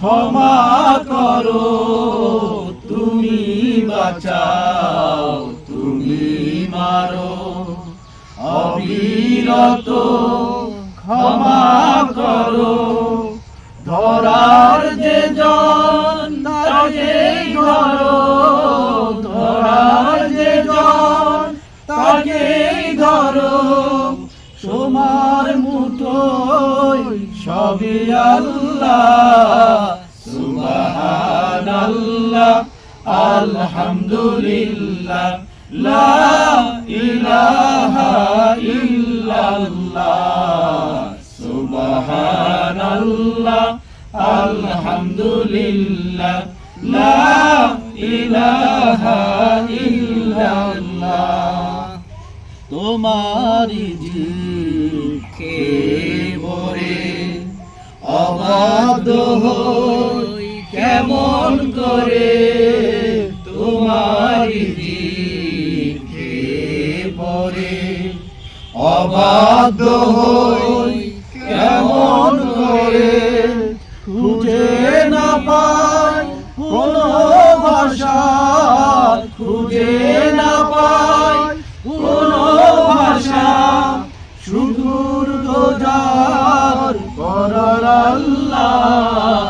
ক্ষমা করো, তুমি বাঁচাও, তুমি মারো। অবিরত ক্ষমা করো, ধরার যে জন ধরো ধরার যে জন তাকে ধরো তোমার মুঠোয় সবে আল্লাহ। আলহামদুলিল্লাহ, লা ইলাহা ইল্লাল্লাহ, সুবহানাল্লাহ, আলহামদুলিল্লাহ, লা ইলাহা ইল্লাল্লাহ। তোমারি জিখে বরে অবাধ হই কেমন করে তোমার পরে অবাধ হই কেমন করে খুঁজে না পাই, কোনো ভাষা খুঁজে না পাই, কোনো ভাষা শুধুর গোজার করার আল্লাহ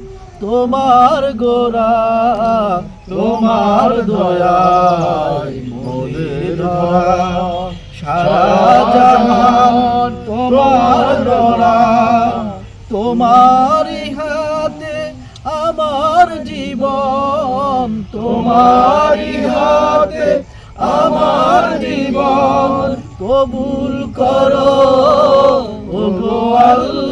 তোমার গোরা তোমার মোদের সারা জাহান তোমার গোরা তোমারই হাতে আমার জীবন তোমার হাতে আমার জীবন কবুল করো। ওগো আল্লাহ